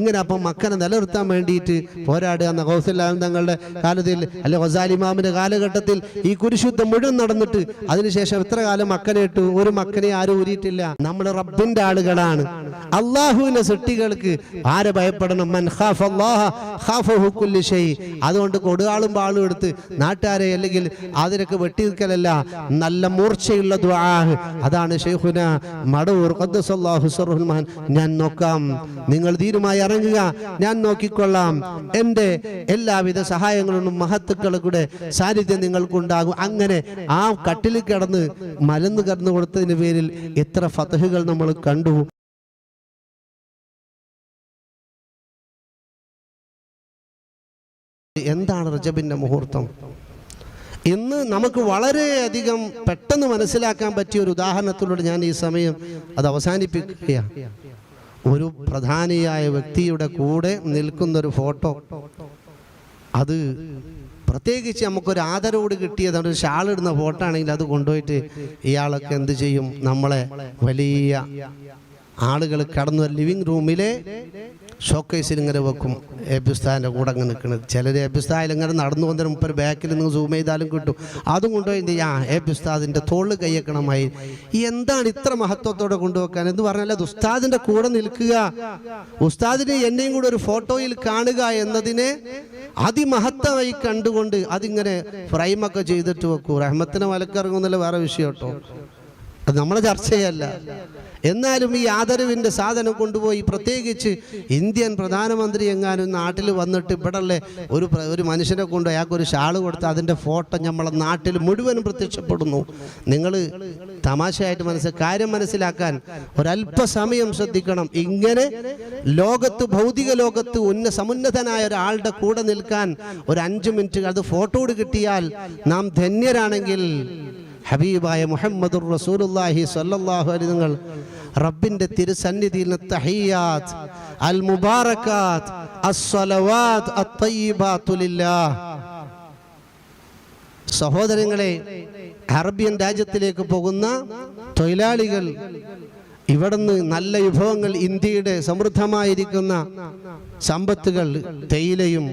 ഇങ്ങനെ അപ്പം മക്കനെ നിലനിർത്താൻ വേണ്ടിയിട്ട് പോരാടുക എന്ന ഹൗസല്ലാം തങ്ങളുടെ കാലത്തിൽ അല്ലെ ഹൊസാലിമാമിന്റെ കാലഘട്ടത്തിൽ ഈ കുരിശുദ്ധം മുഴുവൻ നടന്നിട്ട് അതിനുശേഷം എത്ര കാലം മക്കനെ ഇട്ടു? ഒരു മക്കനെ ആരും ഊരിയിട്ടില്ല. നമ്മൾ റബ്ബിന്റെ ആളുകളാണ്. അള്ളാഹുവിന്റെ സൃഷ്ടികൾക്ക് ആരെ ഭയപ്പെടണം? മൻ അല്ലാഹ ഖാഫഹു ഷൈ. അതുകൊണ്ട് കൊടുകാളും പാളും എടുത്ത് നാട്ടുകാരെ അല്ലെങ്കിൽ അതിനൊക്കെ വെട്ടി നിൽക്കലല്ല നല്ല മൂർച്ചയുള്ള അതാണ് ഷെയ്ഖുന മടവൂർ ഞാൻ നോക്കാം. നിങ്ങൾ ധീരമായി ഇറങ്ങുക ഞാൻ നോക്കിക്കൊള്ളാം. എന്റെ എല്ലാവിധ സഹായങ്ങളും മഹത്തുക്കളും കൂടെ സാന്നിധ്യം നിങ്ങൾക്കുണ്ടാകും. അങ്ങനെ ആ കട്ടിൽ കിടന്ന് മലന്ന് കടന്നു കൊടുത്തതിന് പേരിൽ എത്ര ഫതഹുകൾ നമ്മൾ കണ്ടു. എന്താണ് റജബിന്റെ മുഹൂർത്തം? ഇന്ന് നമുക്ക് വളരെയധികം പെട്ടെന്ന് മനസ്സിലാക്കാൻ പറ്റിയ ഒരു ഉദാഹരണത്തിലൂടെ ഞാൻ ഈ സമയം അത് അവസാനിപ്പിക്കുകയാണ്. ഒരു പ്രധാനിയായ വ്യക്തിയുടെ കൂടെ നിൽക്കുന്ന ഒരു ഫോട്ടോ. അത് പ്രത്യേകിച്ച് നമുക്കൊരു ആദരവോട് കിട്ടിയത് ഒരു ഷാൾ ഇടുന്ന ഫോട്ടോ ആണെങ്കിൽ അത് കൊണ്ടുപോയിട്ട് ഇയാളൊക്കെ എന്ത് ചെയ്യും? നമ്മളെ വലിയ ആളുകൾ കടന്നു ലിവിങ് റൂമിലെ ഷോക്കേസിൽ ഇങ്ങനെ വെക്കും. എബിസ്ഥാന്റെ കൂടെ അങ്ങ് നിൽക്കുന്നത് ചിലർ എബിസ്ഥായിൽ ഇങ്ങനെ നടന്നു വന്നതിന് മുമ്പ് ബാക്കിൽ നിങ്ങൾ സൂം ചെയ്താലും കിട്ടും. അതും കൊണ്ടുപോയി എന്ത് ആ എബിസ്ഥാദിന്റെ തോളിൽ കയ്യക്കണമായി എന്താണ് ഇത്ര മഹത്വത്തോടെ കൊണ്ടുവെക്കാൻ? എന്ന് പറഞ്ഞാൽ അത് ഉസ്താദിന്റെ കൂടെ നിൽക്കുക. ഉസ്താദിനെ എന്നെയും കൂടെ ഒരു ഫോട്ടോയിൽ കാണുക എന്നതിനെ അതിമഹത്തമായി കണ്ടുകൊണ്ട് അതിങ്ങനെ ഫ്രൈമൊക്കെ ചെയ്തിട്ട് വെക്കൂ. റഹ്മത്തിന് മലക്കിറങ്ങുന്നില്ല വേറെ വിഷയം കേട്ടോ. അത് നമ്മളെ ചർച്ചയല്ല. എന്നാലും ഈ ആദരവിന്റെ സാധനം കൊണ്ടുപോയി പ്രത്യേകിച്ച് ഇന്ത്യൻ പ്രധാനമന്ത്രി എങ്ങാനും നാട്ടിൽ വന്നിട്ട് ഇവിടെ ഒരു ഒരു മനുഷ്യനെ കൊണ്ട് അയാൾക്ക് ഒരു ഷാൾ കൊടുത്ത് അതിന്റെ ഫോട്ടോ നമ്മളെ നാട്ടിൽ മുഴുവനും പ്രത്യക്ഷപ്പെടുന്നു. നിങ്ങൾ തമാശയായിട്ട് മനസ്സ് കാര്യം മനസ്സിലാക്കാൻ ഒരല്പസമയം ശ്രദ്ധിക്കണം. ഇങ്ങനെ ലോകത്ത് ഭൗതിക ലോകത്ത് ഉന്ന സമുന്നതനായ ഒരാളുടെ കൂടെ നിൽക്കാൻ ഒരു അഞ്ച് മിനിറ്റ് അത് ഫോട്ടോട് കിട്ടിയാൽ നാം ധന്യരാണെങ്കിൽ ഹബീബായ മുഹമ്മദുർ റസൂലുള്ളാഹി സ്വല്ലല്ലാഹു അലൈഹി നിങ്ങൾ റബ്ബിന്റെ തിരുസന്നിധിയിൽ തഹിയാത് തഹിയാത്ത് അൽ മുബാറകാത്ത് അസ്സലവാത്ത് അത്തയ്യിബാത്തു ലില്ലാഹ്. സഹോദരങ്ങളെ അറബിയൻ രാജ്യത്തിലേക്ക് പോകുന്ന തൊഴിലാളികൾ ഇവിടുന്ന് നല്ല വിഭവങ്ങൾ ഇന്ത്യയുടെ സമൃദ്ധമായിരിക്കുന്ന സമ്പത്തുകൾ തേയിലയും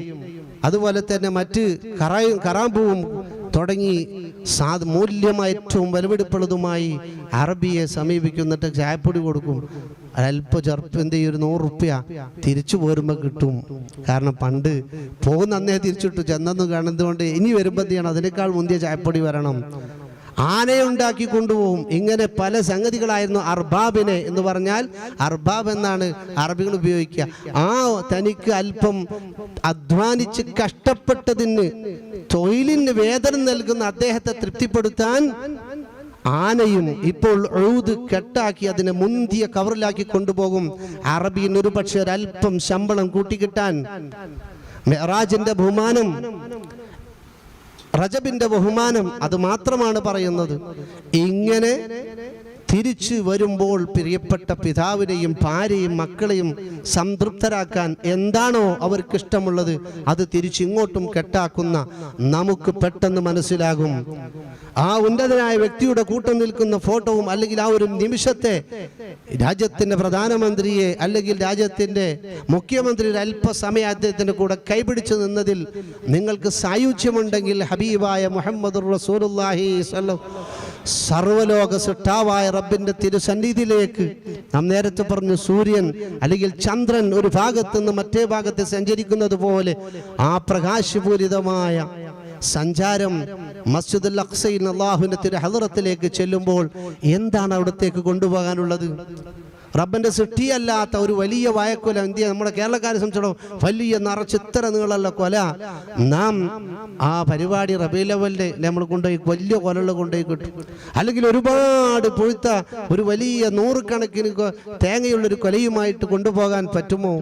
അതുപോലെ തന്നെ മറ്റ് കറായും കറാമ്പൂവും തുടങ്ങി സാ മൂല്യമായ ഏറ്റവും വിലപിടിപ്പുള്ളതുമായി അറബിയെ സമീപിക്കുന്നിട്ട് ചായപ്പൊടി കൊടുക്കും. അല്പ ചെറുപ്പം എന്ത് ചെയ്യും? ഒരു നൂറ് റുപ്യ തിരിച്ചു പോരുമ്പോൾ കിട്ടും. കാരണം പണ്ട് പോകുന്ന അന്നേ തിരിച്ചിട്ടു ചെന്നെന്ന് കാണുന്നതുകൊണ്ട് ഇനി ചെയ്യണം? അതിനേക്കാൾ മുന്തിയ ചായപ്പൊടി വരണം. ആനയെ ഉണ്ടാക്കി കൊണ്ടുപോകും. ഇങ്ങനെ പല സംഗതികളായിരുന്നു അർബാബിനെ എന്ന് പറഞ്ഞാൽ അർബാബ് എന്നാണ് അറബികൾ ഉപയോഗിക്കുക. ആ തനിക്ക് അല്പം അധ്വാനിച്ച് കഷ്ടപ്പെട്ടതിന് തൊഴിലിന് വേതനം നൽകുന്ന അദ്ദേഹത്തെ തൃപ്തിപ്പെടുത്താൻ ആനയും ഇപ്പോൾ എഴുത് കെട്ടാക്കി അതിനെ മുന്തിയ കവറിലാക്കി കൊണ്ടുപോകും. അറബിന് ഒരു പക്ഷെ ഒരല്പം ശമ്പളം കൂട്ടിക്കിട്ടാൻ. മെഹറാജിന്റെ ബഹുമാനം റജബിന്റെ ബഹുമാനം അത് മാത്രമാണ് പറയുന്നത്. ഇങ്ങനെ തിരിച്ചു വരുമ്പോൾ പ്രിയപ്പെട്ട പിതാവിനെയും ഭാര്യയും മക്കളെയും സംതൃപ്തരാക്കാൻ എന്താണോ അവർക്ക് ഇഷ്ടമുള്ളത് അത് തിരിച്ചിങ്ങോട്ടും കെട്ടാക്കുന്ന നമുക്ക് പെട്ടെന്ന് മനസ്സിലാകും. ആ ഉന്നതനായ വ്യക്തിയുടെ കൂട്ടം നിൽക്കുന്ന ഫോട്ടോവും അല്ലെങ്കിൽ ആ ഒരു നിമിഷത്തെ രാജ്യത്തിന്റെ പ്രധാനമന്ത്രിയെ അല്ലെങ്കിൽ രാജ്യത്തിന്റെ മുഖ്യമന്ത്രി അല്പസമയ അദ്ദേഹത്തിന്റെ കൂടെ കൈപിടിച്ചു നിന്നതിൽ നിങ്ങൾക്ക് സായുജ്യമുണ്ടെങ്കിൽ ഹബീബായ മുഹമ്മദ് റസൂലുള്ളാഹി സ്വല്ലം സർവലോക സൃഷ്ടാവായ റബ്ബിന്റെ തിരുസന്നിധിയിലേക്ക് നാം നേരത്തെ പറഞ്ഞു സൂര്യൻ അല്ലെങ്കിൽ ചന്ദ്രൻ ഒരു ഭാഗത്ത് നിന്ന് മറ്റേ ഭാഗത്ത് സഞ്ചരിക്കുന്നത് പോലെ ആ പ്രകാശപൂരിതമായ സഞ്ചാരം മസ്ജിദുൽ അക്സയിൽ അള്ളാഹുവിന്റെ തിരു ഹദറത്തിലേക്ക് ചെല്ലുമ്പോൾ എന്താണ് അവിടത്തേക്ക് കൊണ്ടുപോകാനുള്ളത്? റബ്ബന്റെ സൃഷ്ടിയല്ലാത്ത ഒരു വലിയ വായക്കൊല ഇന്ത്യ നമ്മുടെ കേരളക്കാരെ സംബന്ധിച്ചിടത്തോളം വലിയ നിറച്ചിത്ര നീളമുള്ള കൊല. നാം ആ പരിപാടി റബി ലെവലിന്റെ നമ്മൾ കൊണ്ടുപോയി വലിയ കൊലകൾ കൊണ്ടുപോയി കിട്ടും. അല്ലെങ്കിൽ ഒരുപാട് പുഴുത്ത ഒരു വലിയ നൂറുകണക്കിന് തേങ്ങയുള്ളൊരു കൊലയുമായിട്ട് കൊണ്ടുപോകാൻ പറ്റുമോ?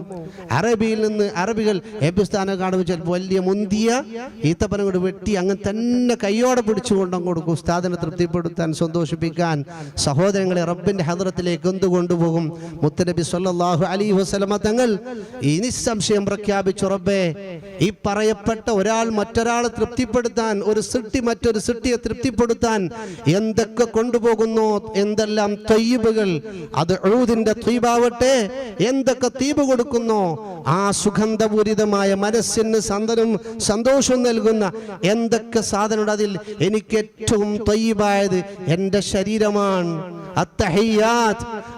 അറബിയിൽ നിന്ന് അറബികൾ എബിസ്ഥാനം കാണുമ്പോൾ ചിലപ്പോൾ വലിയ മുന്തിയ ഈത്തപ്പനം കൊണ്ട് വെട്ടി അങ്ങനെ തന്നെ കയ്യോടെ പിടിച്ചു കൊണ്ടും കൊടുക്കും. ഉസ്താദിനെ തൃപ്തിപ്പെടുത്താൻ സന്തോഷിപ്പിക്കാൻ സഹോദരങ്ങളെ റബ്ബിന്റെ ഹദ്രത്തിലേക്ക് എന്ത് കൊണ്ടുപോകും പോകും മുത്തനബി സല്ലാഹു അലി വസല്ലമ തങ്ങൾ ഈ നിസ്സംശയം പ്രഖ്യാപിച്ചു റബ്ബേ ഈ പറയപ്പെട്ട ഒരാൾ മറ്റൊരാളെ തൃപ്തിപ്പെടുത്താൻ ഒരു സൃഷ്ടി മറ്റൊരു സൃഷ്ടിയെ തൃപ്തിപ്പെടുത്താൻ എന്തൊക്കെ കൊണ്ടുപോകുന്നു എന്തെല്ലാം തൊയ്യബുകൾ അത് ഊതിന്റെ തൊയ്ബാവട്ടെ എന്തൊക്കെ തീപ് കൊടുക്കുന്നു ആ സുഗന്ധപൂരിതമായ മനസ്സിന് സന്തനം സന്തോഷവും നൽകുന്ന എന്തൊക്കെ സാധനമുണ്ട് അതിൽ? എനിക്ക് ഏറ്റവും തൊയ്യബായത് എന്റെ ശരീരമാണ്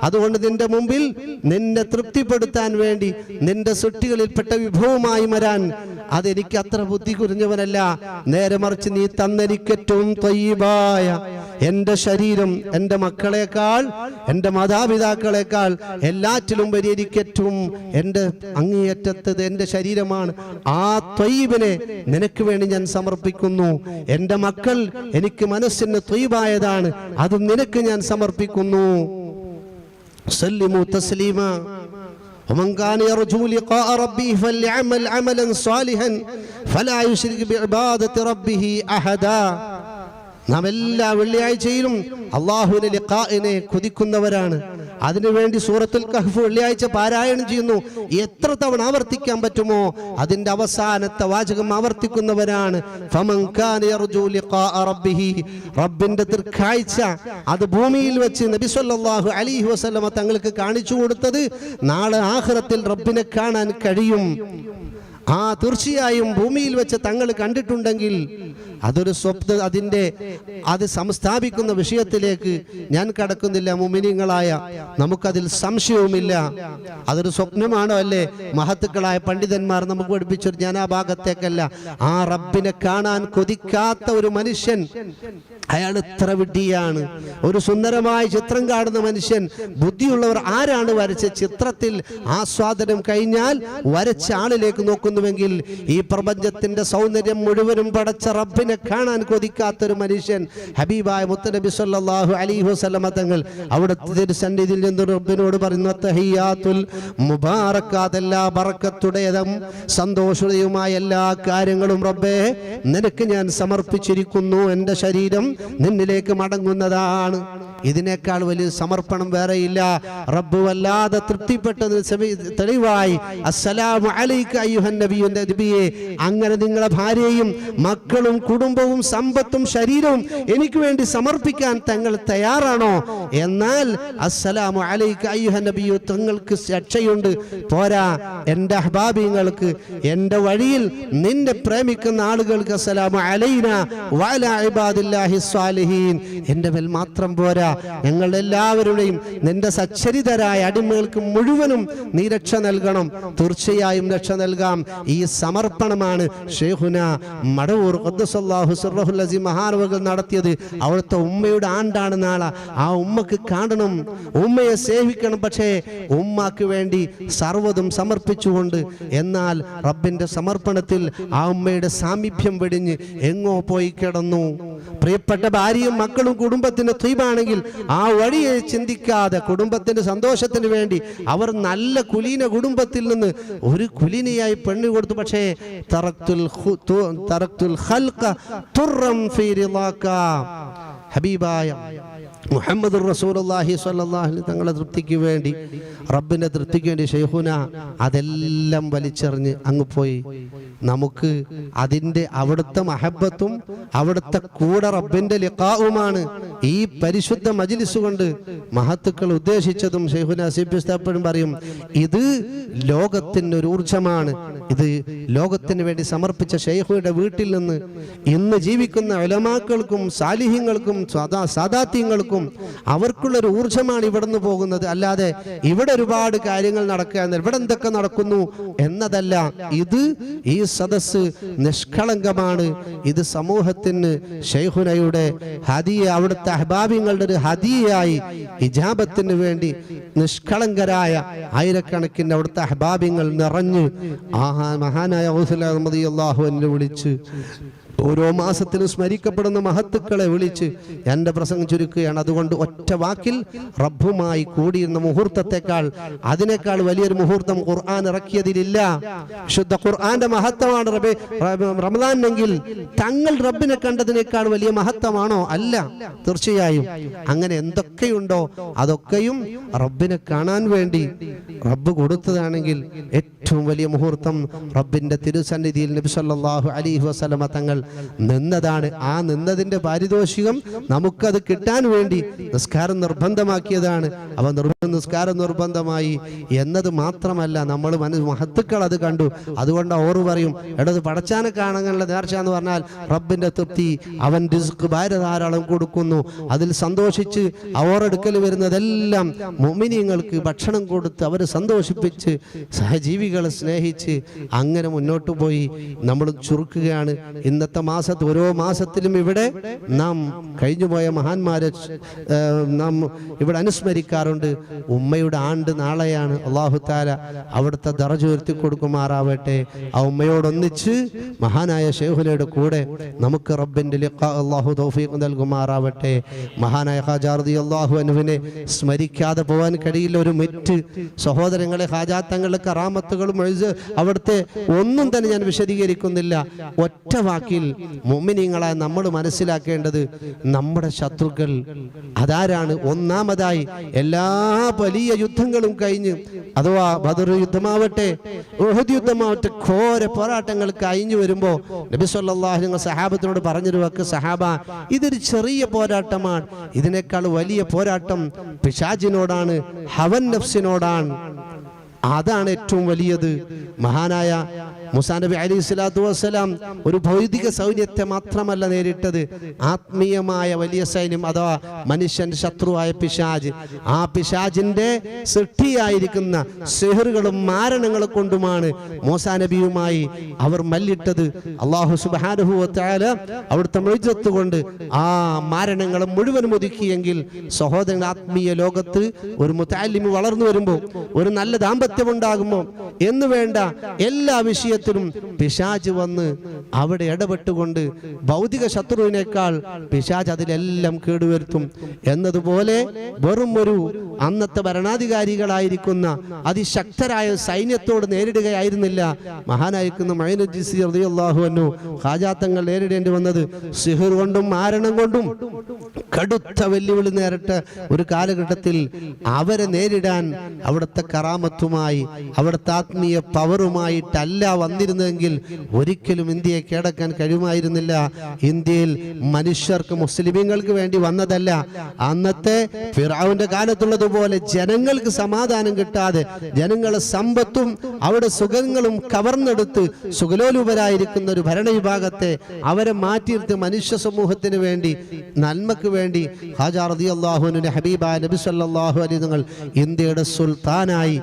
അതുകൊണ്ട് നിന്റെ മുമ്പിൽ നിന്നെ തൃപ്തിപ്പെടുത്താൻ വേണ്ടി നിന്റെ സൃഷ്ടികളിൽപ്പെട്ട വിഭവമായി വരാൻ അതെനിക്ക് അത്ര ബുദ്ധി കുറിഞ്ഞവനല്ല. നേരെ മറിച്ച് നീ തന്നെനിക്ക് ഏറ്റവും തൊയ്യബായ എന്റെ ശരീരം എന്റെ മക്കളെക്കാൾ എന്റെ മാതാപിതാക്കളെക്കാൾ എല്ലാറ്റിലും വലിയ എനിക്ക് ഏറ്റവും എന്റെ അങ്ങേയറ്റത്തത് എന്റെ ശരീരമാണ്. ആ ത്വയ്യബിനെ നിനക്ക് വേണ്ടി ഞാൻ സമർപ്പിക്കുന്നു. എന്റെ മക്കൾ എനിക്ക് മനസ്സിന് ത്വയ്യബായതാണ് അത് നിനക്ക് ഞാൻ സമർപ്പിക്കുന്നു. സല്ലിമു തസ്ലീമ ومن كان يرجو لقاء ربه فليعمل عملا صالحا فلا يشرك بعبادة ربه أحدا നാം എല്ലാ വെള്ളിയാഴ്ചയിലും അള്ളാഹുവിനെ ലിഖാഇനെ കൊതിക്കുന്നവരാണ് അതിനുവേണ്ടി സൂറത്തുൽ കഹ്ഫ് വെള്ളിയാഴ്ച പാരായണം ചെയ്യുന്നു. എത്ര തവണ ആവർത്തിക്കാൻ പറ്റുമോ? അതിന്റെ അവസാനത്തെ വാചകം ആവർത്തിക്കുന്നവരാണ്. റബ്ബിന്റെ തൃക്കാഴ്ച അത് ഭൂമിയിൽ വെച്ച് നബി സല്ലല്ലാഹു അലൈഹി വസല്ലമ തങ്ങൾക്ക് കാണിച്ചു കൊടുത്തത് നാളെ ആഹ്റത്തിൽ റബ്ബിനെ കാണാൻ കഴിയും. ആ തീർച്ചയായും ഭൂമിയിൽ വെച്ച് തങ്ങൾ കണ്ടിട്ടുണ്ടെങ്കിൽ അതൊരു സ്വപ്ന അതിന്റെ അത് സംസ്ഥാപിക്കുന്ന വിഷയത്തിലേക്ക് ഞാൻ കടക്കുന്നില്ല മുമിനിങ്ങളായ. നമുക്കതിൽ സംശയവുമില്ല. അതൊരു സ്വപ്നമാണോ അല്ലേ? മഹത്തുക്കളായ പണ്ഡിതന്മാർ നമുക്ക് പഠിപ്പിച്ചൊരു ഞാൻ ആ ഭാഗത്തേക്കല്ല ആ റബ്ബിനെ കാണാൻ കൊതിക്കാത്ത ഒരു മനുഷ്യൻ അയാൾ ഇത്ര വിഡ്ഢിയാണ്. ഒരു സുന്ദരമായ ചിത്രം കാണുന്ന മനുഷ്യൻ ബുദ്ധിയുള്ളവർ ആരാണ് വരച്ച ചിത്രത്തിൽ ആസ്വാദനം കഴിഞ്ഞാൽ വരച്ച ആളിലേക്ക് നോക്കുന്നുവെങ്കിൽ ഈ പ്രപഞ്ചത്തിന്റെ സൗന്ദര്യം മുഴുവനും പടച്ച റബ്ബിനെ കാണാൻ കൊതിക്കാത്തൊരു മനുഷ്യൻ ഹബീബായ മുത്തനബി സല്ലാഹു അലി വസല്ലമ തങ്ങൾ അവിടുത്തെ തിരുസന്നിധിയിൽ നിന്ന് റബ്ബിനോട് പറയുന്നു തഹിയാത്തുൽ സന്തോഷതയുമായ എല്ലാ കാര്യങ്ങളും റബ്ബേ നിനക്ക് ഞാൻ സമർപ്പിച്ചിരിക്കുന്നു. എന്റെ ശരീരം നിന്നിലേക്ക് മടങ്ങുന്നതാണ്. ഇതിനേക്കാൾ വലിയ സമർപ്പണം വേറെയില്ല. റബ്ബ് വല്ലാതെ തൃപ്തിപ്പെട്ടതിന് സമി- തെളിവായി. അസ്സലാമു അലൈക അയ്യുഹൻ നബിയുടെ നബിയെ അങ്ങനെ നിങ്ങളെ ഭാര്യയും മക്കളും കുടുംബവും സമ്പത്തും ശരീരവും എനിക്ക് വേണ്ടി സമർപ്പിക്കാൻ തങ്ങൾ തയ്യാറാണോ? എന്നാൽ അസ്സലാമു അലൈക അയ്യുഹ നബിയു തങ്ങൾക്ക് രക്ഷയുണ്ട്. പോരാ എന്റെ അഹ്ബാബിങ്ങൾക്ക് എന്റെ വഴിയിൽ നിന്നെ പ്രേമിക്കുന്ന ആളുകൾക്ക് അസ്സലാമു അലൈന വഅല ഇബാദില്ലാഹി എന്റെ മേൽ മാത്രം പോരാ ഞങ്ങൾ എല്ലാവരുടെയും നിന്റെ സച്ചരിതരായ അടിമകൾക്ക് മുഴുവനും നീ രക്ഷ നൽകണം. തീർച്ചയായും രക്ഷ നൽകാം. ഈ സമർപ്പണമാണ് ഷേഹുന മടവൂർ ഖദ്ദസല്ലാഹു സുറഹുൽ അസീം മഹാനവകൾ നടത്തിയത് അവിടുത്തെ ഉമ്മയുടെ ആണ്ടാണ് നാളെ. ആ ഉമ്മക്ക് കാണണം ഉമ്മയെ സേവിക്കണം. പക്ഷേ ഉമ്മാക്ക് വേണ്ടി സർവതും സമർപ്പിച്ചുകൊണ്ട് എന്നാൽ റബ്ബിന്റെ സമർപ്പണത്തിൽ ആ ഉമ്മയുടെ സാമീപ്യം വെടിഞ്ഞ് എങ്ങോ പോയി കിടന്നു. പ്രിയപ്പെട്ട ഭാര്യയും മക്കളും കുടുംബത്തിന്റെ ത്വീപാണെങ്കിൽ ആ വഴിയെ ചിന്തിക്കാതെ കുടുംബത്തിന്റെ സന്തോഷത്തിന് വേണ്ടി അവർ നല്ല കുലീന കുടുംബത്തിൽ നിന്ന് ഒരു കുലീനയായി പെണ്ണു കൊടുത്തു പക്ഷേ. ഹബീബായ മുഹമ്മദ് തങ്ങളെ തൃപ്തിക്ക് വേണ്ടി റബ്ബിന്റെ തൃപ്തിക്ക് വേണ്ടി ഷെയ്ഹുന അതെല്ലാം വലിച്ചെറിഞ്ഞ് അങ്ങ് പോയി നമുക്ക് അതിന്റെ അവിടുത്തെ മഹബത്തും അവിടുത്തെ കൂടെ റബ്ബിന്റെ ലിഖാവുമാണ് ഈ പരിശുദ്ധ മജ്ലിസ് കൊണ്ട് മഹത്തുക്കൾ ഉദ്ദേശിച്ചതും ഷെയ്ഖുന സിബിസ് എപ്പോഴും പറയും ഇത് ലോകത്തിന്റെ ഒരു ഊർജമാണ് ഇത് ലോകത്തിന് വേണ്ടി സമർപ്പിച്ച ഷെയ്ഖുയുടെ വീട്ടിൽ നിന്ന് ഇന്ന് ജീവിക്കുന്ന ഉലമാക്കൾക്കും സാലിഹ്യങ്ങൾക്കും സദാ സാദാത്യങ്ങൾക്കും അവർക്കുള്ള ഒരു ഊർജമാണ് ഇവിടുന്ന് പോകുന്നത്. അല്ലാതെ ഇവിടെ ഒരുപാട് കാര്യങ്ങൾ നടക്കുക ഇവിടെ എന്തൊക്കെ നടക്കുന്നു എന്നതല്ല. ഇത് ഈ സദസ്സ് നിഷ്കളങ്കമാണ്. ഇത് സമൂഹത്തിന് ഷെയ്ഖുനയുടെ ഹദിയ അവിടുത്തെ അഹ്ബാബിങ്ങളുടെ ഒരു ഹദിയായി ഹിജാബത്തിന് വേണ്ടി നിഷ്കളങ്കരായ ആയിരക്കണക്കിന് അവിടുത്തെ അഹ്ബാബിങ്ങൾ നിറഞ്ഞ് ആ മഹാനായ അള്ളാഹു എന്നെ വിളിച്ച് ഓരോ മാസത്തിലും സ്മരിക്കപ്പെടുന്ന മഹത്തുക്കളെ വിളിച്ച് എന്റെ പ്രസംഗം ചുരുക്കുകയാണ്. അതുകൊണ്ട് ഒറ്റ വാക്കിൽ റബ്ബുമായി കൂടിയിരുന്ന മുഹൂർത്തത്തെക്കാൾ അതിനേക്കാൾ വലിയൊരു മുഹൂർത്തം ഖുർആൻ ഇറക്കിയതിലില്ല. ശുദ്ധ ഖുർആന്റെ മഹത്വമാണ് റബ്ബെ റമദാൻ എങ്കിൽ തങ്ങൾ റബ്ബിനെ കണ്ടതിനേക്കാൾ വലിയ മഹത്വമാണോ? അല്ല തീർച്ചയായും. അങ്ങനെ എന്തൊക്കെയുണ്ടോ അതൊക്കെയും റബ്ബിനെ കാണാൻ വേണ്ടി റബ്ബ് കൊടുത്തതാണെങ്കിൽ ഏറ്റവും വലിയ മുഹൂർത്തം റബ്ബിന്റെ തിരുസന്നിധിയിൽ നബി സല്ലല്ലാഹു അലൈഹി വസല്ലമ തങ്ങൾ നിന്നതാണ്. ആ നിന്നതിന്റെ പാരിതോഷികം നമുക്കത് കിട്ടാൻ വേണ്ടി നിസ്കാരം നിർബന്ധമാക്കിയതാണ്. അവ നിസ്കാരം നിർബന്ധമായി എന്നത് മാത്രമല്ല നമ്മൾ മനസ്സ് മഹത്തുക്കൾ അത് കണ്ടു. അതുകൊണ്ട് ഓറ് പറയും എടത് പടച്ചാനെ കാണാനുള്ള നേർച്ച എന്ന് പറഞ്ഞാൽ റബ്ബിന്റെ തൃപ്തി അവൻ റിസ്ക് ഭാര്യ ധാരാളം കൊടുക്കുന്നു. അതിൽ സന്തോഷിച്ച് അവരെടുക്കൽ വരുന്നതെല്ലാം മൊമിനിയങ്ങൾക്ക് ഭക്ഷണം കൊടുത്ത് അവർ സന്തോഷിപ്പിച്ച് സഹജീവികളെ സ്നേഹിച്ച് അങ്ങനെ മുന്നോട്ട് പോയി. നമ്മൾ ചുരുക്കുകയാണ് ഇന്നത്തെ മാസത്ത് ഓരോ മാസത്തിലും ഇവിടെ നാം കഴിഞ്ഞുപോയ മഹാന്മാരെ നാം ഇവിടെ അനുസ്മരിക്കാറുണ്ട്. ഉമ്മയുടെ ആണ്ട് നാളെയാണ്. അള്ളാഹു താല അവിടുത്തെ ദറജ ഉയർത്തി കൊടുക്കുമാറാവട്ടെ. ആ ഉമ്മയോടൊന്നിച്ച് മഹാനായ ഷേഹുലയുടെ കൂടെ നമുക്ക് റബ്ബിന്റെ അള്ളാഹു തൗഫീഖ് നൽകുമാറാവട്ടെ. മഹാനായ ഹാജാർദി അള്ളാഹു അനുവിനെ സ്മരിക്കാതെ പോകാൻ കഴിയില്ല. ഒരു മെറ്റ് സഹോദരങ്ങളെ ഹാജാത്തങ്ങളുടെ കറാമത്തുകളും അവിടുത്തെ ഒന്നും തന്നെ ഞാൻ വിശദീകരിക്കുന്നില്ല. ഒറ്റ വാക്കിൽ മുമ്മിനിങ്ങളായ നമ്മൾ മനസ്സിലാക്കേണ്ടത് നമ്മുടെ ശത്രുക്കൾ അതാരാണ്? ഒന്നാമതായി എല്ലാ വലിയ യുദ്ധങ്ങളും കഴിഞ്ഞ് അഥവാ ബദർ യുദ്ധമാവട്ടെ ഉഹദ് യുദ്ധമാവട്ടെ ഘോര പോരാട്ടങ്ങൾ കഴിഞ്ഞു വരുമ്പോൾ നബി സല്ലല്ലാഹു നിങ്ങൾ സഹാബത്തിനോട് പറഞ്ഞൊരു വാക്ക് സഹാബ ഇതൊരു ചെറിയ പോരാട്ടമാണ്. ഇതിനേക്കാൾ വലിയ പോരാട്ടം പിശാജിനോടാണ് ഹവൻ നഫ്സിനോടാണ്. അതാണ് ഏറ്റവും വലിയത്. മഹാനായ മുസാ നബി അലി സ്വലാത്തു വസ്സലാം ഒരു ഭൗതിക സൗന്യത്തെ മാത്രമല്ല നേരിട്ടത്. ആത്മീയമായ വലിയ സൈന്യം അഥവാ മനുഷ്യൻ ശത്രുവായ പിശാജ്. ആ പിശാജിന്റെ സൃഷ്ടിയായിരിക്കുന്ന സെഹറുകളും മാരണങ്ങളും കൊണ്ടുമാണ് മൂസാ നബിയുമായി അവർ മല്ലിട്ടത്. അള്ളാഹു സുബാനുഭവത്തായ അവിടുത്തെ മെഴുത്ത് കൊണ്ട് ആ മാരണങ്ങളും മുഴുവൻ ഒതുക്കിയെങ്കിൽ സഹോദരൻ ആത്മീയ ലോകത്ത് ഒരു മുത്താലിമ് വളർന്നു വരുമ്പോൾ ഒരു നല്ല ദാമ്പത്യം ഉണ്ടാകുമ്പോൾ എന്ന് വേണ്ട എല്ലാ വിഷയത്തിലും പിശാജ് വന്ന് അവിടെ ഇടപെട്ടുകൊണ്ട് ഭൗതിക ശത്രുവിനേക്കാൾ പിശാജ് അതിലെല്ലാം കേടുവരുത്തും. എന്നതുപോലെ വെറും ഒരു അന്നത്തെ ഭരണാധികാരികളായിരിക്കുന്ന അതിശക്തരായ സൈന്യത്തോട് നേരിടുകയായിരുന്നില്ല. മഹാനായിരിക്കുന്ന മൈനുജിസിഅള്ളാഹുവന്നു ഹാജാത്തങ്ങൾ നേരിടേണ്ടി വന്നത് സിഹർ കൊണ്ടും മാരണം കൊണ്ടും കടുത്ത വെല്ലുവിളി നേരിട്ട ഒരു കാലഘട്ടത്തിൽ അവരെ നേരിടാൻ അവിടുത്തെ കറാമത്തുമായി അവിടുത്തെ ആത്മീയ പവറുമായിട്ടല്ല വന്നിരുന്നതെങ്കിൽ ഒരിക്കലും ഇന്ത്യയെ കേടക്കാൻ കഴിയുമായിരുന്നില്ല. ഇന്ത്യയിൽ മനുഷ്യർക്ക് മുസ്ലിമീങ്ങൾക്ക് വേണ്ടി വന്നതല്ല. അന്നത്തെ ഫിറാവിന്റെ കാലത്തുള്ളതുപോലെ ജനങ്ങൾക്ക് സമാധാനം കിട്ടാതെ ജനങ്ങളെ സമ്പത്തും അവിടെ സുഖങ്ങളും കവർന്നെടുത്ത് സുഖലോലുപരായിരിക്കുന്ന ഒരു ഭരണവിഭാഗത്തെ അവരെ മാറ്റിയിരുത്തി മനുഷ്യ സമൂഹത്തിന് വേണ്ടി നന്മക്ക് വേണ്ടി ഹാജാ റളിയല്ലാഹുവിന്റെ ഹബീബ നബി അലൈഹി തങ്ങൾ ഇന്ത്യയുടെ സുൽത്താനായി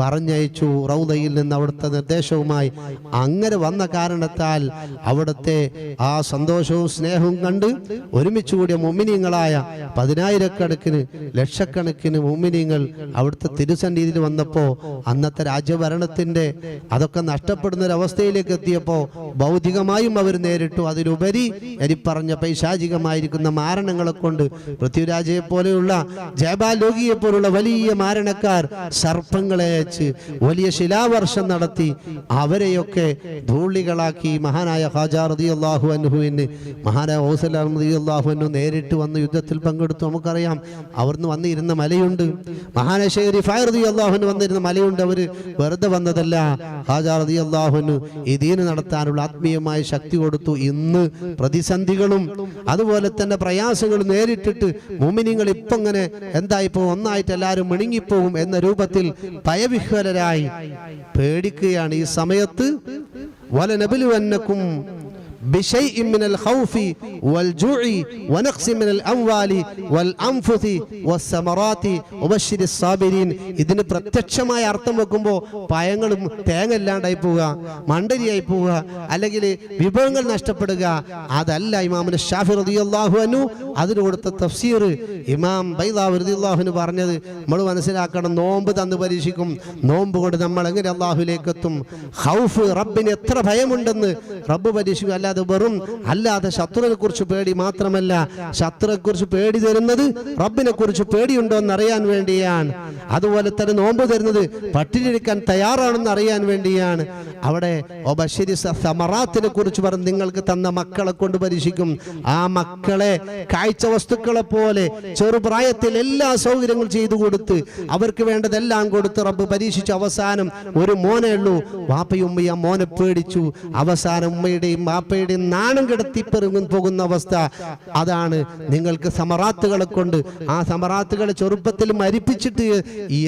പറഞ്ഞയച്ചു. റൗദയിൽ നിന്ന് അവിടുത്തെ നിർദ്ദേശവുമായി അങ്ങനെ വന്ന കാരണത്താൽ അവിടുത്തെ ആ സന്തോഷവും സ്നേഹവും കണ്ട് ഒരുമിച്ച് കൂടിയ മുമ്മിനിയങ്ങളായ പതിനായിരക്കണക്കിന് ലക്ഷക്കണക്കിന് മുമ്മിനിയങ്ങൾ അവിടുത്തെ തിരുസന്നിധിയിൽ വന്നപ്പോൾ അന്നത്തെ രാജ്യഭരണത്തിന്റെ അതൊക്കെ നഷ്ടപ്പെടുന്ന ഒരു അവസ്ഥയിലേക്ക് എത്തിയപ്പോ ഭൗതികമായും അവർ നേരിട്ടു. അതിലുപരി പറഞ്ഞ പൈശാചികമായിരിക്കുന്ന മാരണങ്ങളെ കൊണ്ട് പൃഥ്വിരാജയെ പോലെയുള്ള ജയബാലോകിയെ പോലുള്ള വലിയ മാരണക്കാർ സർപ്പങ്ങളെ അയച്ച് വലിയ ശിലാവർഷം നടത്തി അവരെയൊക്കെ ധൂളികളാക്കി മഹാനായ ഹാജാർ റതി അള്ളാഹു അനുഹുവിന് മഹാനായ ഓസലാം അള്ളാഹു അനു നേരിട്ട് വന്ന് യുദ്ധത്തിൽ പങ്കെടുത്തു. നമുക്കറിയാം അവിടുന്ന് വന്നിരുന്ന മലയുണ്ട്. മഹാനായ ഷെയ്ഖ് റിഫായ് റളിയല്ലാഹു അൻഹു വന്നിരുന്ന മലയുണ്ട്. അവർ വെറുതെ വന്നതല്ല. ഹാജാർ റതി ഈ ദീന് നടത്താനുള്ള ആത്മീയമായ ശക്തി കൊടുത്തു. ഇന്ന് പ്രതിസന്ധികളും അതുപോലെ തന്നെ പ്രയാസങ്ങളും നേരിട്ടിട്ട് മുമിനിങ്ങൾ ഇപ്പൊ ഇങ്ങനെ എന്തായിപ്പോ ഒന്നായിട്ട് എല്ലാവരും മിണുങ്ങിപ്പോവും എന്ന രൂപത്തിൽ ഭയവിഹ്വലരായി പേടിക്കുകയാണ്. ഈ സമയത്ത് وَلَنَبْلُوَنَّكُمْ بشيء من الخوف والجوع ونقص من الأموال والأنفس والثمرات وبشر الصابرين ഇതിന് പ്രത്യക്ഷമായ അർത്ഥം വെക്കുമ്പോൾ പയങ്ങളും തേങ്ങ ഇല്ലാണ്ടായി പോവുക മണ്ടരിയായി പോവുക അല്ലെങ്കിൽ വിഭവങ്ങൾ നഷ്ടപ്പെടുക അതല്ല ഇമാമിന് ഷാഫി റളിയല്ലാഹു അൻഹു അതിന് കൊടുത്ത തഫ്സീർ ഇമാം ബൈദാവ് റളിയല്ലാഹുവിന് പറഞ്ഞത് നമ്മൾ മനസ്സിലാക്കണം നോമ്പ് തന്ന് പരീക്ഷിക്കും നോമ്പ് കൊണ്ട് നമ്മൾ എങ്ങനെ അള്ളാഹുലേക്ക് എത്തും ഹൗഫ് റബ്ബിന് എത്ര ഭയമുണ്ടെന്ന് റബ്ബ് പരീക്ഷിക്കും അല്ലാതെ അത് വെറും അല്ലാതെ ശത്രുവിനെ കുറിച്ച് പേടി മാത്രമല്ല ശത്രുവിനെ കുറിച്ച് പേടി തരുന്നത് റബ്ബിനെ കുറിച്ച് പേടിയുണ്ടോ എന്ന് അറിയാൻ വേണ്ടിയാണ്. അതുപോലെ തന്നെ നോമ്പ് തരുന്നത് പട്ടിണിയെടുക്കാൻ തയ്യാറാണെന്ന് അറിയാൻ വേണ്ടിയാണ്. അവിടെ സമറാത്തിനെ കുറിച്ച് പറഞ്ഞ് നിങ്ങൾക്ക് തന്ന മക്കളെ കൊണ്ട് പരീക്ഷിക്കും. ആ മക്കളെ കാഴ്ച വസ്തുക്കളെ പോലെ ചെറുപ്രായത്തിൽ എല്ലാ സൗകര്യങ്ങളും ചെയ്തു കൊടുത്ത് അവർക്ക് വേണ്ടതെല്ലാം കൊടുത്ത് റബ്ബ് പരീക്ഷിച്ചു അവസാനം ഒരു മോനെ ഉള്ളൂ. വാപ്പയും ഉമ്മയും ആ മോനെ പേടിച്ചു. അവസാനം ഉമ്മയുടെയും വാപ്പയുടെയും നാണം കിടത്തി പെറുങ്ങും പോകുന്ന അവസ്ഥ. അതാണ് നിങ്ങൾക്ക് സമറാത്തുകളെ കൊണ്ട് ആ സമറാത്തുകളെ ചെറുപ്പത്തിൽ മരിപ്പിച്ചിട്ട്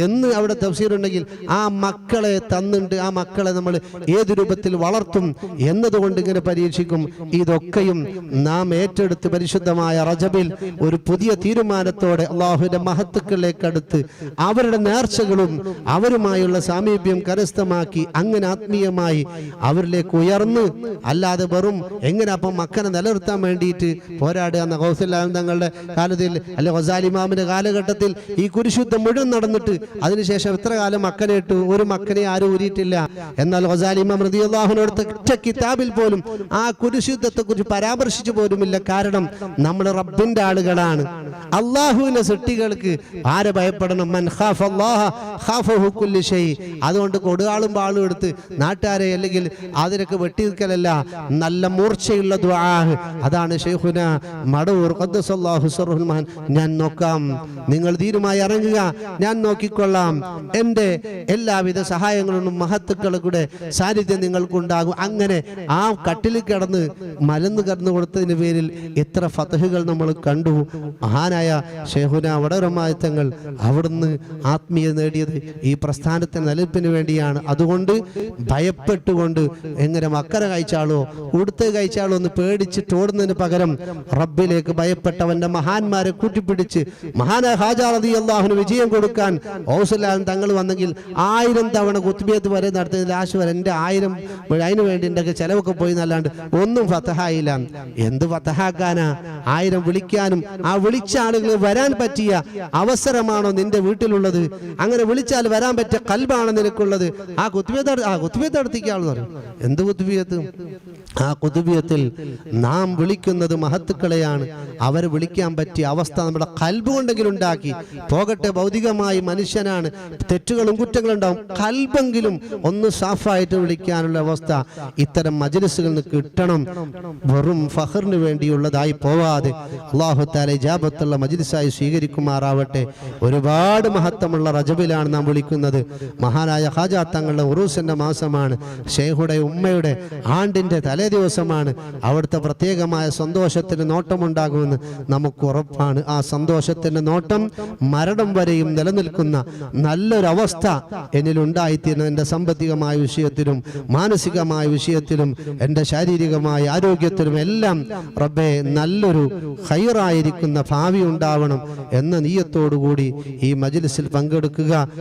എന്ന് അവിടെ തഫ്സീറുണ്ടെങ്കിൽ ആ മക്കളെ തന്നിട്ട് ആ മക്കളെ നമ്മൾ ഏത് രൂപത്തിൽ വളർത്തും എന്നതുകൊണ്ട് ഇങ്ങനെ പരീക്ഷിക്കും. ഇതൊക്കെയും നാം ഏറ്റെടുത്ത് പരിശുദ്ധമായ റജബിൽ ഒരു പുതിയ തീരുമാനത്തോടെ അള്ളാഹുവിന്റെ മഹത്തുക്കളിലേക്ക് അടുത്ത് അവരുടെ നേർച്ചകളും അവരുമായുള്ള സാമീപ്യം കരസ്ഥമാക്കി അങ്ങനെ ആത്മീയമായി അവരിലേക്ക് ഉയർന്ന് അല്ലാതെ വെറും എങ്ങനെ അപ്പം മക്കനെ നിലനിർത്താൻ വേണ്ടിയിട്ട് പോരാടുക എന്ന കൗസല്യാൻ തങ്ങളുടെ കാലത്തിൽ അല്ലെ ഹൊസാലിമാമിന്റെ കാലഘട്ടത്തിൽ ഈ കുരിശുദ്ധം മുഴുവൻ നടന്നിട്ട് അതിനുശേഷം എത്ര കാലം മക്കനെ ഇട്ടു? ഒരു മക്കനെ ആരും ഊരിയിട്ടില്ല. എന്നാൽ ഹൊസാലിമാം റതിയുള്ളാഹുനോടുത്ത ഒറ്റ കിതാബിൽ പോലും ആ കുരിശുദ്ധത്തെ കുറിച്ച് പരാമർശിച്ചു പോലുമില്ല. കാരണം നമ്മൾ റബ്ബിന്റെ ആളുകളാണ്. അള്ളാഹുവിന്റെ സൃഷ്ടികൾക്ക് ആരെ ഭയപ്പെടണം? മൻ അല്ലാഹ ഖാഫഹു അതുകൊണ്ട് കൊടുകാളും പാളും എടുത്ത് നാട്ടുകാരെ അല്ലെങ്കിൽ അതിനൊക്കെ വെട്ടി നിൽക്കലല്ല നല്ല മൂർച്ചയുള്ള അതാണ് ഷെയ്ഖുന മടവൂർ ഖദ്ദസല്ലാഹു സർഹുൽ മഹാൻ. ഞാൻ നോക്കാം. നിങ്ങൾ ധീരമായി ഇറങ്ങുക. ഞാൻ നോക്കിക്കൊള്ളാം. എന്റെ എല്ലാവിധ സഹായങ്ങളും മഹത്തുക്കളുടെ കൂടെ സാന്നിധ്യം നിങ്ങൾക്കുണ്ടാകും. അങ്ങനെ ആ കട്ടിൽ കിടന്ന് മലന്ന് കിടന്നു കൊടുത്തതിന് പേരിൽ എത്ര ഫതഹുകൾ നമ്മൾ കണ്ടു. മഹാനായ ഷെഹുന വടരമായത്തങ്ങൾ അവിടുന്ന് ആത്മീയ നേടിയത് ഈ പ്രസ്ഥാനത്തെ നിലനിൽപ്പിന് വേണ്ടിയാണ്. അതുകൊണ്ട് ഭയപ്പെട്ടുകൊണ്ട് എങ്ങനെ മക്കര കഴിച്ചാളോ ഉടുത്ത് കഴിച്ചാളോ എന്ന് പേടിച്ച് ഓടുന്നതിന് പകരം റബ്ബിലേക്ക് ഭയപ്പെട്ടവന്റെ മഹാന്മാരെ കൂട്ടിപ്പിടിച്ച് മഹാന ഹാജാറതി അള്ളാഹുന് വിജയം കൊടുക്കാൻ ഔസലാൻ തങ്ങൾ വന്നെങ്കിൽ ആയിരം തവണ കുത്തുബിയത്ത് വരെ നടത്തിയ ലാശ് വരെ എന്റെ ആയിരം അതിനു വേണ്ടി എന്റെ ചെലവൊക്കെ പോയി എന്നല്ലാണ്ട് ഒന്നും ഫത്തഹായില്ല എന്ത് ഫത്തഹാക്കാനാ ആയിരം വിളിക്കാനും ആ വിളിച്ച ആളുകൾ വരാൻ പറ്റിയ അവസരമാണോ നിന്റെ വീട്ടിലുള്ളത്? അങ്ങനെ വിളിച്ചാൽ വരാൻ പറ്റിയ കൽബാണോ നിനക്കുള്ളത്. ആ കുത്തുബിയത്ത് ആ കുത്തുബിയത്ത് നടത്തിക്കാളെന്ന് പറയും. എന്ത് കുത്തുബിയത്ത് ആ കുതുബിയത്തിൽ നാം വിളിക്കുന്നത് മഹത്തുക്കളെയാണ്. അവർ വിളിക്കാൻ പറ്റിയ അവസ്ഥ നമ്മുടെ കൽബ് കൊണ്ടെങ്കിലും ഉണ്ടാക്കി. പോകട്ടെ ഭൗതികമായി മനുഷ്യനാണ്. തെറ്റുകളും കുറ്റങ്ങളും ഉണ്ടാവും. കൽബെങ്കിലും ഒന്ന് സാഫായിട്ട് വിളിക്കാനുള്ള അവസ്ഥ ഇത്തരം മജലിസുകളിൽ നിന്ന് കിട്ടണം. വെറും ഫഹറിന് വേണ്ടിയുള്ളതായി പോവാതെ അള്ളാഹു താലെ ജാബത്തുള്ള മജലിസായി സ്വീകരിക്കുമാറാവട്ടെ. ഒരുപാട് മഹത്വമുള്ള റജബിലാണ് നാം വിളിക്കുന്നത്. മഹാനായ ഹാജാ തങ്ങളുടെ ഉറൂസിന്റെ മാസമാണ്. ഷെയ്ഹുടെ ഉമ്മയുടെ ആണ്ടിന്റെ തലേ ദിവസമാണ് അവിടുത്തെ പ്രത്യേകമായ സന്തോഷത്തിന് നോട്ടമുണ്ടാകുമെന്ന് നമുക്ക് ഉറപ്പാണ്. ആ സന്തോഷത്തിന്റെ നോട്ടം മരണം വരെയും നിലനിൽക്കുന്ന നല്ലൊരവസ്ഥ എന്നിലുണ്ടായിത്തീരുന്ന എന്റെ സാമ്പത്തികമായ വിഷയത്തിലും മാനസികമായ വിഷയത്തിലും എന്റെ ശാരീരികമായ ആരോഗ്യത്തിലും എല്ലാം റബ്ബെ നല്ലൊരു ഹൈറായിരിക്കുന്ന ഭാവി ഉണ്ടാവണം എന്ന നീയത്തോടുകൂടി ഈ മജിലിസിൽ പങ്കെടുക്കുക.